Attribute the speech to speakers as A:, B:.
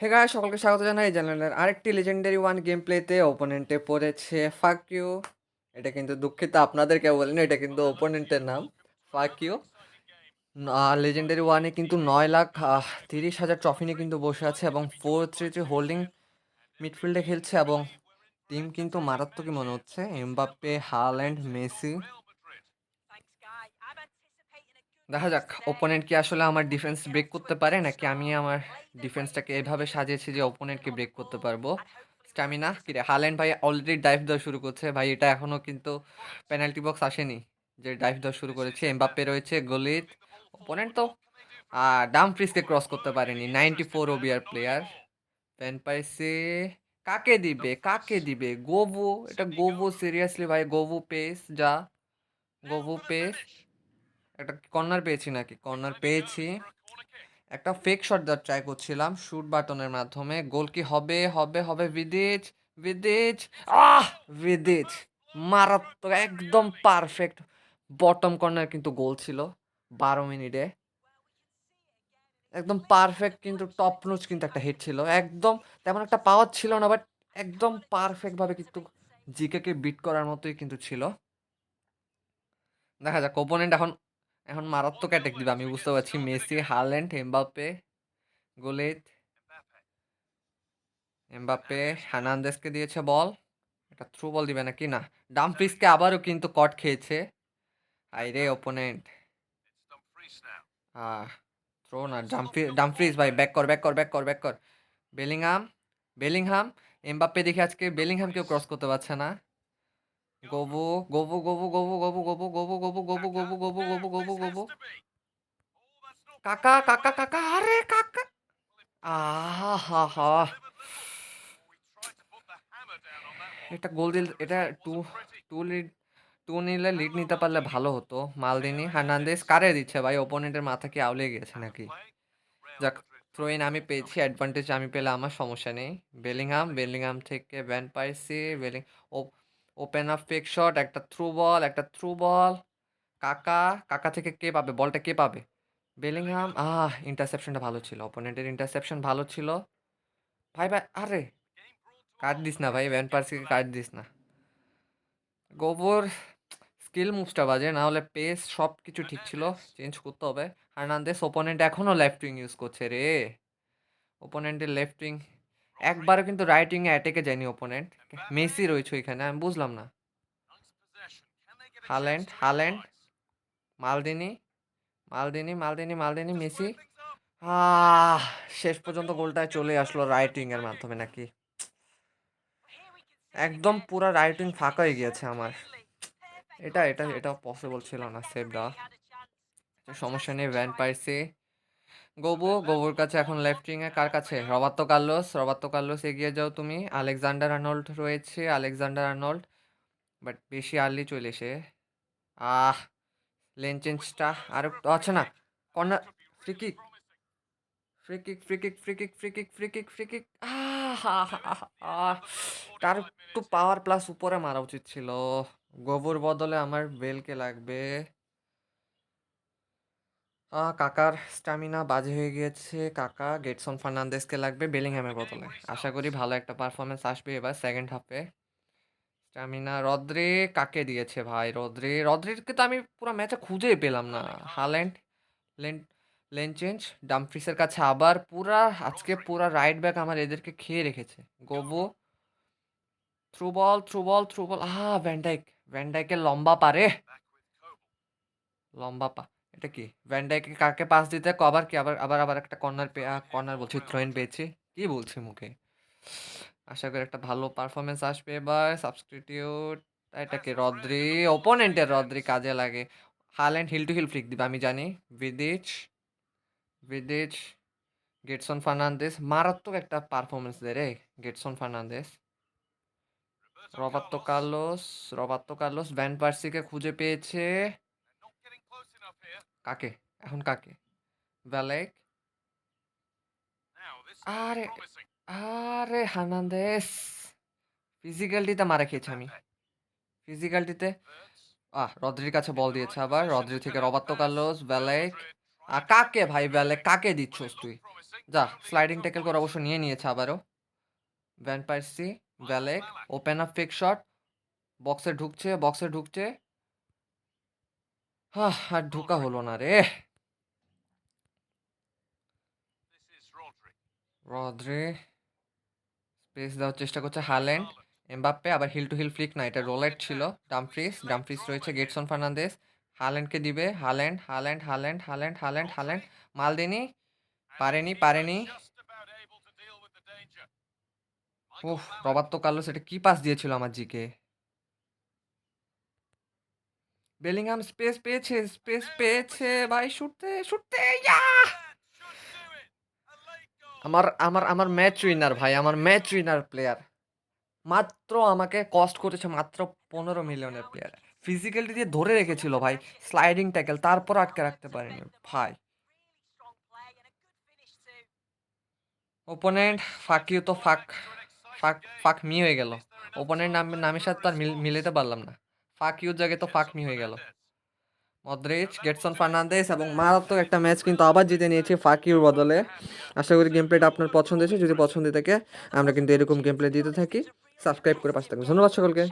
A: Hey guys সকলকে স্বাগত জানাই চ্যানেলের আরেকটি লেজেন্ডারি ওয়ান গেম প্লেতে ওপোনেন্টে পড়েছে ফাক ইউ এটা কিন্তু দুঃখিত, আপনাদেরকে বলিনি এটা কিন্তু ওপোনেন্টের নাম ফাক ইউ লেজেন্ডারি ওয়ানে কিন্তু নয় লাখ তিরিশ হাজার ট্রফি নিয়ে কিন্তু বসে আছে এবং ফোর থ্রি থ্রি হোল্ডিং মিডফিল্ডে খেলছে এবং টিম কিন্তু মারাত্মকই মনে হচ্ছে এমবাপ্পে হাল্যান্ড মেসি দেখা যাক ওপোনেন্ট কি আসলে আমার ডিফেন্স ব্রেক করতে পারে নাকি আমি আমার ডিফেন্সটাকে এভাবে সাজিয়েছি যে ওপোনেন্টকে ব্রেক করতে পারব? স্ট্যামিনা কিরে হাল্যান্ড ভাই অলরেডি ডাইভ দেওয়া শুরু করছে। ভাই এটা এখনও কিন্তু পেনাল্টি বক্স আসেনি যে ডাইভ দেওয়া শুরু করেছে। এমবাপ্পে রয়েছে গলিত। ওপোনেন্ট তো আর ডাম ফ্রিজকে ক্রস করতে পারেনি। নাইনটি ফোর ওবিআর প্লেয়ার পেন পাইছে কাকে দিবে কাকে দিবে? গোবু এটা গোবু সিরিয়াসলি ভাই গোবু পেস যা। গোবু পেস একটা কর্নার পেয়েছি নাকি? কর্নার পেয়েছি? একটা ফেক শট দেওয়ার ট্রাই করছিলাম শুট বাটনের মাধ্যমে। গোল কি হবে? হবে হবে বিদিচ বিদিচ আহ! বিদিচ মারাত্মক একদম পারফেক্ট বটম কর্নার কিন্তু গোল ছিল বারো মিনিটে। একদম পারফেক্ট কিন্তু টপ নোচ কিন্তু একটা হিট ছিল। একদম তেমন একটা পাওয়ার ছিল না বাট একদম পারফেক্টভাবে কিন্তু জিকেকে বিট করার মতোই কিন্তু ছিল। দেখা যাক ওপোনেন্ট এখন এখন মারাত্মক অ্যাটাক দিবে। আমি বুঝতে পারছি মেসি হারল্যান্ড এমবাপ্পে গোলেত এমবাপ্পে হার্নান্দেসকে দিয়েছে বল। এটা থ্রু বল দিবে নাকি? না। ডামফ্রিজকে আবারও কিন্তু কট খেয়েছে। আইরে ওপোনেন্ট আহ থ্রো না। ডামফ্রি, ডামফ্রিজ ভাই ব্যাক কর ব্যাক কর ব্যাক কর ব্যাক কর। বেলিংহাম বেলিংহাম, এমবাপ্পে দেখে আজকে বেলিংহাম কেউ ক্রস করতে পারছে না। গোবু গোবু গোবু গোবু গোবু গোবু গোবু গোবু গোবু গোবু গোবু গোবু গোবু গোবু কাকা কাকা কাকা আরে কাকা আহা এটা গোল দিল এটা টু টু লিড টু নিলে লিড নিতে পারলে ভালো হতো মালদিনি হার্নান্দেস কারে দিচ্ছে ভাই ওপোনেন্টের মাথা কি আউলে গেছে নাকি যাক থ্রোইন আমি পেয়েছি অ্যাডভান্টেজ আমি পেলে আমার সমস্যা নেই বেলিংহাম বেলিংহাম থেকে ব্যান পাইছি বেলিং ওপেন আপ ফেক শট একটা থ্রু বল একটা থ্রু বল কাকা কাকা থেকে কে পাবে? বলটা কে পাবে? বেলিংহাম, আহ ইন্টারসেপশনটা ভালো ছিল। অপোনেন্টের ইন্টারসেপশন ভালো ছিল। ভাই ভাই, আরে! কাট দিস না ভাই ভ্যান পার্সিকে কাট দিস না। গোবর স্কিল মুভসটা বাজে, না হলে পেস সব কিছু ঠিক ছিল। চেঞ্জ করতে হবে। হার্নান্দেস ওপোনেন্ট এখনও লেফট উইং ইউজ করছে রে। ওপোনেন্টের লেফট উইং একবারও কিন্তু রাইট উইংয়ে অ্যাটেকে যায়নি ওপোনেন্ট মেসি রয়েছে ওইখানে, আমি বুঝলাম না। Haaland Haaland, Maldini Maldini Maldini Maldini, Messi. আহ, শেষ পর্যন্ত গোলটায় চলে আসলো রাইট উইংয়ের মাধ্যমে নাকি। একদম পুরো রাইটিং ফাঁকা হয়ে গিয়েছে আমার। এটা এটা এটা পসিবল ছিল না সেভ দেওয়া। সমস্যা নেই ভ্যান পাইছি গোবু, গোবুর কাছে এখন লেফট উইংয়ে কার কাছে? রবার্তো কার্লোস রবার্তো কার্লোস এগিয়ে যাও তুমি। আলেকজান্ডার আর্নল্ড রয়েছে, আলেকজান্ডার আর্নল্ড। বাট বেশি আর্লি চলে এসে। আহ, লেন চেঞ্জটা আর আচ্ছা না, corner free kick free kick free kick free kick free তার একটু পাওয়ার প্লাস উপরে মারা উচিত ছিল। গোবর বদলে আমার বেলকে লাগবে। কাকার স্ট্যামিনা বাজে হয়ে গিয়েছে। কাকা গেটসন ফার্নান্দেসকে লাগবে বেলিংহ্যামের বদলে। আশা করি ভালো একটা পারফরমেন্স আসবে এবার সেকেন্ড হাফে স্ট্যামিনা রদ্রে কাকে দিয়েছে ভাই? রদ্রে রদ্রেকে তো আমি পুরো ম্যাচে খুঁজেই পেলাম না। হাল্যান্ড লেন লেন চেঞ্জ ডামফ্রিসের কাছে আবার পুরা, আজকে পুরা রাইট ব্যাক আমার এদেরকে খেয়ে রেখেছে। গোবো through ball through ball through ball আহা ভ্যান্ডাইক ভ্যান্ডাইকের লম্বা পারে। লম্বা পা এটা কি? ভ্যান্ডাইকে কাকে পাস দিতে? কবার কি? আবার আবার আবার একটা কর্নার পে কর্নার বলছি থ্রোইন পেয়েছি। কি বলছি মুখে? আশা করি একটা ভালো পারফরমেন্স আসবে। এবার সাবস্টিটিউট এটা কি? রদ্রি ওপোনেন্টের রদ্রি কাজে লাগে। Haaland heel to heel flick দিবে, আমি জানি। বিদিচ বিদিচ গেটসন ফার্নান্দেস মারাত্মক একটা পারফরমেন্স দেয় রে গেটসন Fernandes Roberto Carlos Roberto Carlos Van পার্সিকে খুঁজে পেয়েছে। কাকে? এখন কাকে? ভ্যালেক আরে আরে হানান্দেস! ফিজিক্যালিটিতে মারা খেয়েছি আমি। ফিজিক্যালটিতে? আহ রদ্রির কাছে বল দিয়েছে আবার। রদ্রি থেকে রবার্তো কার্লোস ভ্যালেক আর কাকে ভাই ভ্যালেক কাকে দিচ্ছস তুই? যা স্লাইডিং ট্যাকেল করে অবশ্য নিয়ে নিয়েছে আবারও। ভ্যান পার্সি ভ্যালেক ওপেন আপ ফিক শট বক্সে ঢুকছে বক্সে ঢুকছে। আর ঢুকা হলো না রে। রদ্রে স্পেস দেওয়ার চেষ্টা করছে হাল্যান্ড। এমবাপ্পে আবার হিল টু হিল ফ্লিক না এটা রোলেট ছিল। ডামফ্রিস ডামফ্রিস রয়েছে গেটসন ফার্নান্দেস হাল্যান্ডকে দিবে Haaland Haaland Haaland Haaland Haaland Haaland. Maldini পারেনি পারেনি। উফ রবার্তো কার্লোস এটা কি পাস দিয়েছিল আমার জিকে? বেলিংহাম স্পেস পেয়েছে স্পেস পেয়েছে ভাই শুটতে শুটতে ইয়া! আমার আমার আমার ম্যাচ উইনার ভাই আমার ম্যাচ উইনার প্লেয়ার মাত্র আমাকে কস্ট করেছে মাত্র পনেরো মিলিয়নের প্লেয়ার ফিজিক্যালিটি দিয়ে ধরে রেখেছিল ভাই স্লাইডিং ট্যাকেল তারপর আটকে রাখতে পারেনি ভাই। ওপোনেন্ট ফাঁকিও তো ফাঁক ফাঁক ফাঁক মি হয়ে গেল। ওপোনেন্ট নাম নামের সাথে তো আর মিল- মিলাতে পারলাম না। ফাঁক ইউর জায়গায় তো ফাঁক মি হয়ে গেল। মদ্রিচ গেটসন ফার্নান্দেস এবং মারাত্মক একটা ম্যাচ কিন্তু আবার জিতে নিয়েছে ফাকিউর বদলে। আশা করি গেম প্লেটা আপনার পছন্দ হয়েছে। যদি পছন্দ থাকে আমরা কিন্তু এরকম গেম প্লে দিতে থাকি। সাবস্ক্রাইব করে পাশে থাকবেন ধন্যবাদ সকলকে।